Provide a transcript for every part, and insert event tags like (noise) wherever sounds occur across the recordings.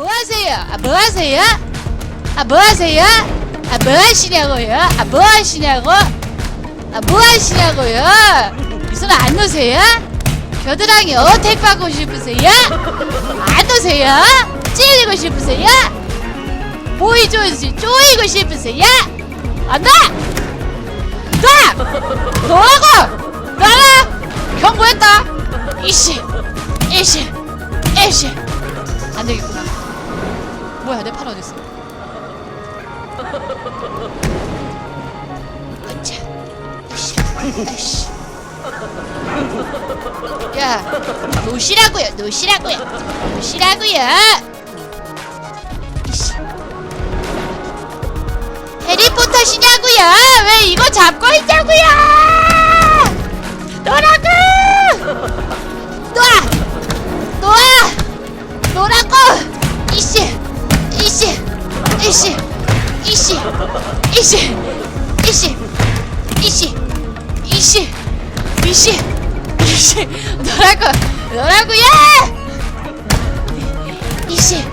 뭐 하세요? 아, 뭐 하세요? 아, 뭐 하세요? 아, 뭐 하시냐고요? 아, 뭐 하시냐고? 아, 뭐 하시냐고요? 이손 안 놓으세요? 겨드랑이 어택 받고 싶으세요? 안 놓으세요? 찔리고 싶으세요? 보이 조이지 쪼이고 싶으세요? 안 놔! 놔! 너라고! 나라! 경고했다! 이씨! 이씨! 이씨! 안 되겠구나. 뭐야, 내 팔 어딨어? 으쌰. 으쌰. 으쌰. 야, 노시라고요, 노시라고요, 노시라고요. 해리포터시냐고요? 왜 이거 잡고 있냐고요? 이씨! 이씨! 이씨! 이씨! 이씨! 이씨! 이씨! 이씨! 놓라고! 놓라고요! 이씨!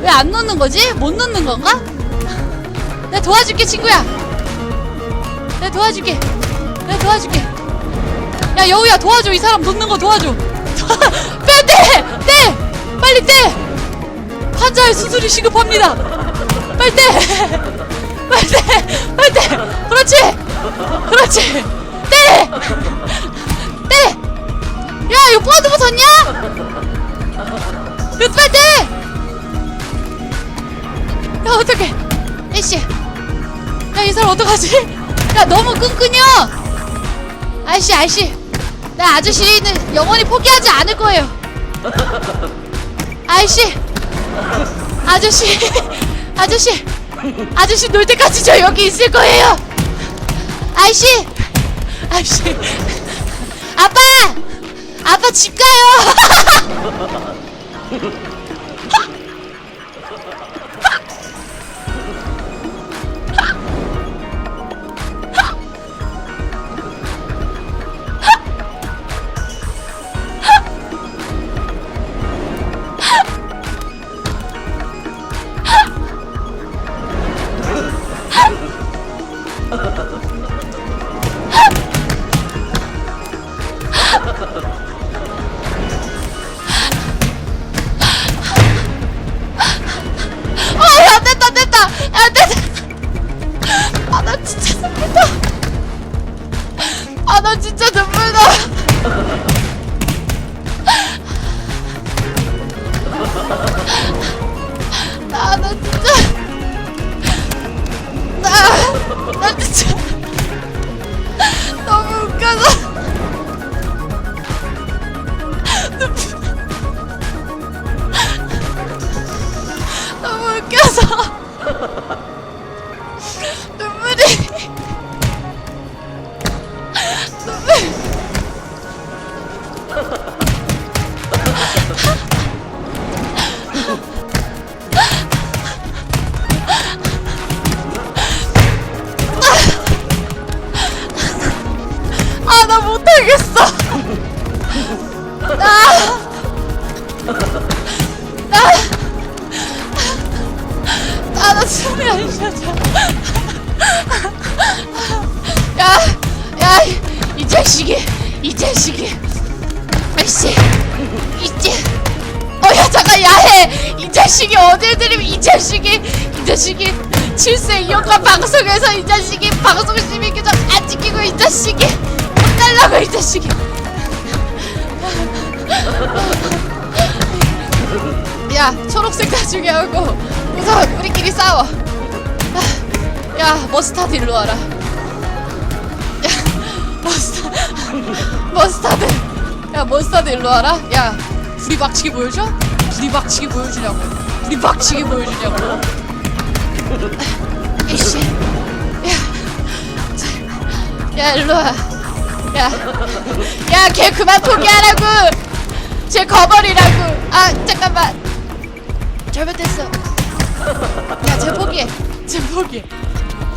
왜안 놓는 거지? 못 놓는 건가? 내가 도와줄게 친구야 내가 도와줄게 내가 도와줄게 야 여우야 도와줘 이 사람 놓는 거 도와줘 (laughs) 빼 떼! 떼! 빨리 떼! 환자의 수술이 시급합니다 떼! 빨리 떼! 그렇지! 그렇지! 떼! 떼! 야 이거? 이거 빨리 떼! 야 어떡해 애씨 야 이 사람 어떡하지? 야 너무 끈끈여 아저씨 아저씨 나 아저씨는 영원히 포기하지 않을 거예요 아저씨 아저씨 아저씨 아저씨 놀 때까지 저 여기 있을 거예요. 아저씨 아저씨 아빠 아빠 집 가요 (laughs) 아이씨, 이제. 어, 야, 잠깐, 야해. 이 자식이 어딜 들이면 이 자식이, 이 자식이. 7세 이용과 방송에서 이 자식이 방송 심의 규정 안 지키고 이 자식이. 못 달라고, 이 자식이. 야 초록색 나중에 하고 우선 우리끼리 싸워 아, 야 머스타드 일로 와라 야 머스타 머스타드 야 머스타드 일로 와라. 야 불이 박치기 보여줘? 불이 박치기 보여주냐고. 불이 박치기 보여주냐고. 이씨. 야, 야 일로 와 야 야 걔 그만 포기하라고. 쟤 거버리라고. 아 잠깐만. 잘못했어. 야 쟤 포기해. 쟤 포기해.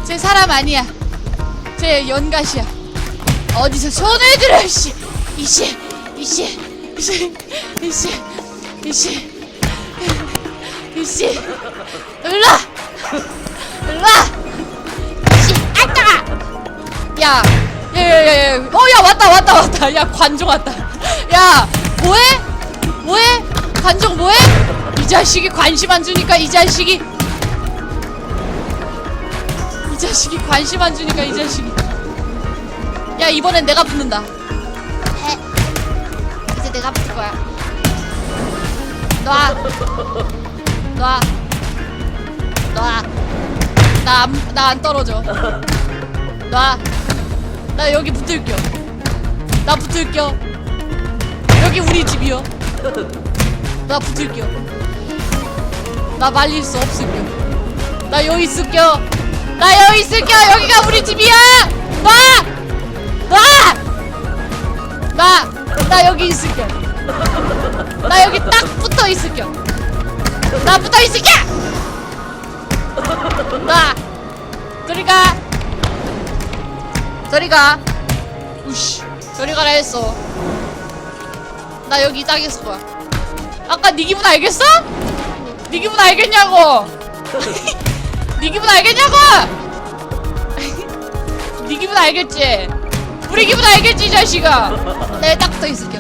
쟤 사람 아니야. 쟤 연갓이야. 어디서 손을 들어 이씨. 이씨 이씨 이씨 이씨 이씨 이씨. 일로와. 일로와. 이씨 아따가 야 야야야야. 어야 왔다 왔다 왔다. 야 관종 왔다. 야 뭐해? 뭐해? 관종 뭐해? 이 자식이 관심 안 주니까 이 자식이. 이 자식이 관심 안 주니까 이 자식이. 야 이번엔 내가 붙는다 내가 붙을 거야 놔 놔. 놔. 나 안, 나 안 떨어져. 놔. 나 여기 붙을겨. 나 붙을겨. 여기 우리 집이요. 나 붙을겨. 나 말릴 수 없을겨. 나 여기 있을겨. 나 여기 있을겨. 여기가 우리 집이야. 놔. 놔. 나. 나 여기 있을겨. 나 여기 딱 붙어 있을겨. 나 붙어 있을게! 나 저리 가 저리 가 우씨 저리 가라 했어 나 여기 딱 있을 거야 아까 네 기분 알겠어? 네 기분 알겠냐고 (laughs) 네 기분 알겠냐고 (laughs) 네 기분 알겠지 우리 기분 알겠지 이 자식아 내가 딱 붙어 있을게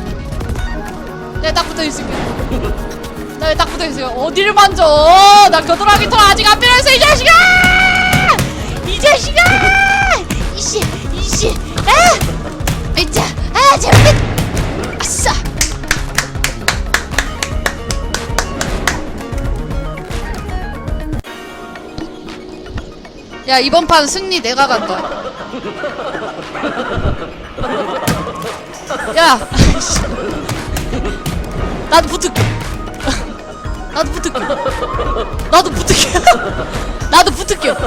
내가 딱 붙어 있을게 나딱 붙어있어요. 어디를 만져? 나 겨드랑이 털 아직 안 필요했어, 이 자식아! 이 자식아! 이씨, 이씨, 아! 이자, 아, 재밌! 아싸! 야, 이번 판 승리 내가 간다. (laughs) 야! 나도 붙을게. 나도 붙을게. 나도 붙을게. (laughs) 나도 붙을게. (laughs)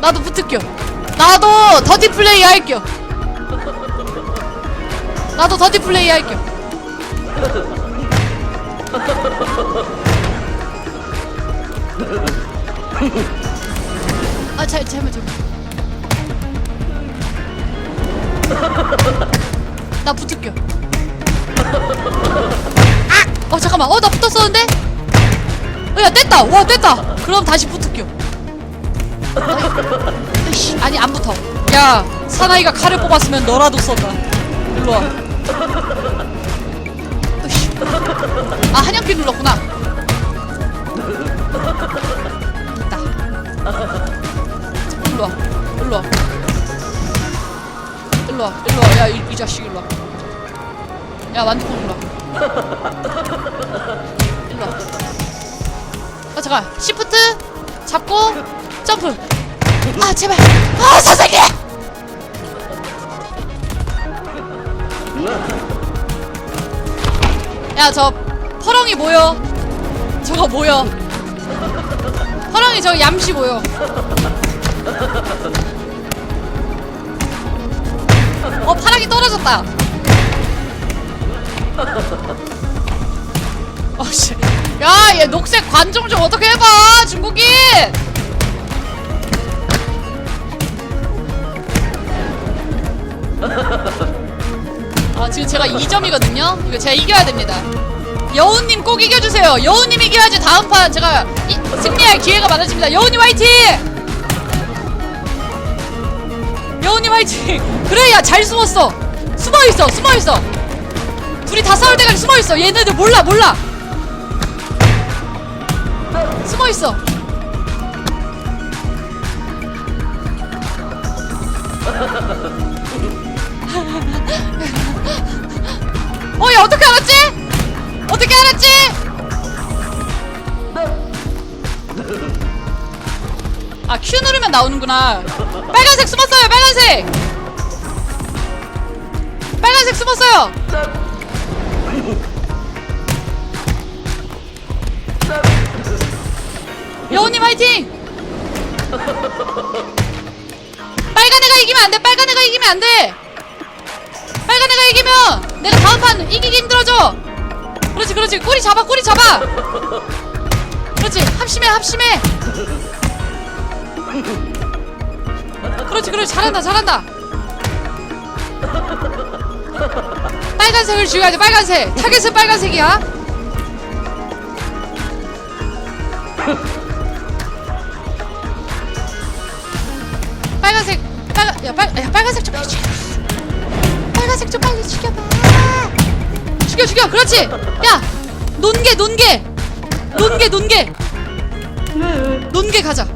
나도 붙을게. 나도 더티 플레이 할게. 나도 더티 플레이 할게. 아, 잘, 잘못, 잘못. 나 붙을게. 어 잠깐만. 어 나 붙었었는데? 어 야 뗐다. 와 뗐다. 그럼 다시 붙을게요. 으이씨, 아니 안 붙어. 야 사나이가 칼을 뽑았으면 너라도 써다 일로 와. 으이씨. 아 한양피 눌렀구나. 있다. 일로 와. 일로 와 일로와 일로와. 야이 이 자식 일로와. 야 만두콩 일로와. 일로 와. 아 잠깐. 시프트? 잡고? 점프. 아 제발. 아 선생님! 야저 퍼렁이 모여. 저거 모여. 퍼렁이 저 얌시 모여 어 파랑이 떨어졌다. (laughs) 어 씨. 야 얘 녹색 관종 좀 어떻게 해봐 중국인! 아 지금 제가 2점이거든요? 이거 제가 이겨야 됩니다. 여우님 꼭 이겨주세요. 여우님 이겨야지 다음 판 제가 이, 승리할 기회가 많아집니다. 여우님 화이팅 여우님 화이팅! 그래 야 잘 숨었어. 숨어있어 숨어있어. 둘이 다 싸울 때까지 숨어있어. 얘네들 몰라 몰라. 숨어있어. (laughs) 어 야 어떻게 알았지? 어떻게 알았지? 아 Q 누르면 나오는구나 빨간색 숨었어요 빨간색 빨간색 숨었어요 여우님 화이팅! 빨간 애가 이기면 안 돼. 빨간 애가 이기면 안 돼. 빨간 애가 이기면 내가 다음 판 이기기 힘들어져. 그렇지, 그렇지. 꼬리 잡아, 꼬리 잡아. 그렇지, 합심해, 합심해. 그렇지, 그렇지. 잘한다, 잘한다. 빨간색을 죽여야 돼. 빨간색. 타겟은 빨간색이야. 빨간색 빨간 야, 빨, 야 빨간색 좀 빨리 죽여 빨간색 좀 빨리 죽여봐 죽여 죽여 그렇지 야 논개 논개 논개 논개 논개 가자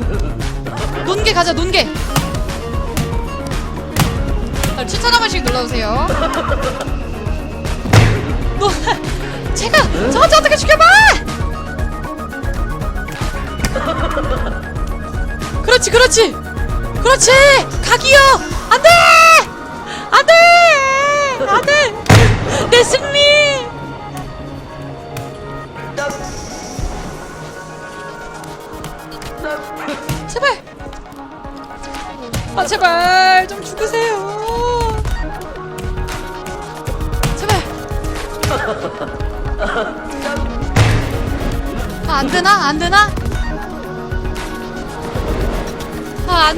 (laughs) 논개 가자 논개 아, 추천 한 번씩 눌러주세요. (laughs) 노 제가 저한테 어떻게 죽여봐! 그렇지 그렇지. 그렇지. 각이요. 안돼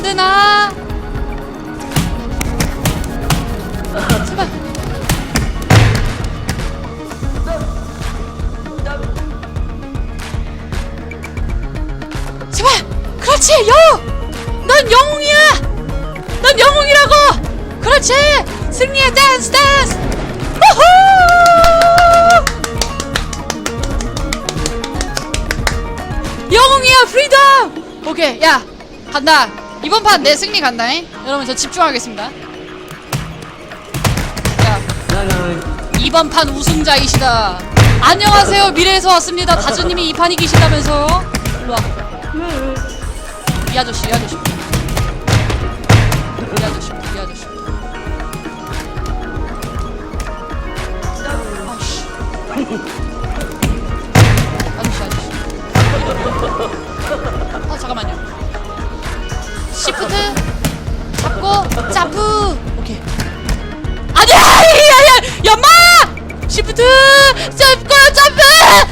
안 되나? 제발. 제발. 그렇지 영웅 넌 영웅이야! 넌 영웅이라고! 그렇지! 승리의 댄스 댄스! 우후! 영웅이야 프리덤! 오케이 야 간다 이번 판 내 승리 간다잉 여러분 저 집중하겠습니다. 야 이번 판 우승자이시다. 안녕하세요. 미래에서 왔습니다. 다주님이 이 판 이기신다면서요 일로와. 이 아저씨 이 아저씨. 이 아저씨 이 아저씨. 아씨 연마 시프트! 점프 점프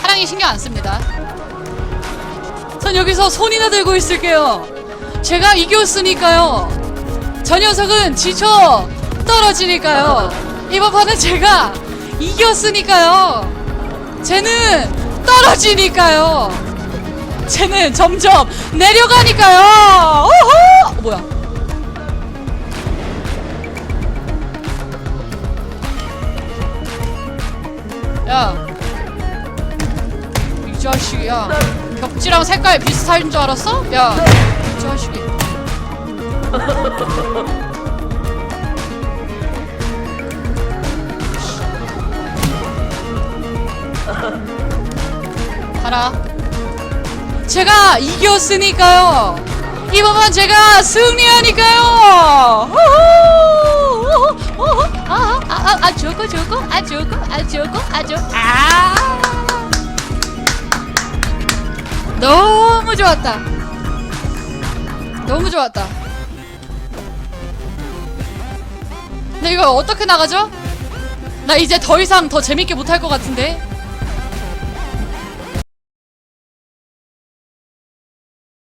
사랑이 신경 안 씁니다. 전 여기서 손이나 들고 있을게요. 제가 이겼으니까요. 저 녀석은 지쳐 떨어지니까요. 이번 판은 제가 이겼으니까요. 쟤는 떨어지니까요. 쟤는 점점 내려가니까요. 오호! 어, 뭐야? 야, 이 자식이야. 벽지랑 색깔 비슷한 줄 알았어? 야, 이 자식이. 가라. 제가 이겼으니까요. 이번만 제가 승리하니까요. 좋았다. 너무 좋았다. 근데 이거 어떻게 나가죠? 나 이제 더 이상 더 재밌게 못할 것 같은데.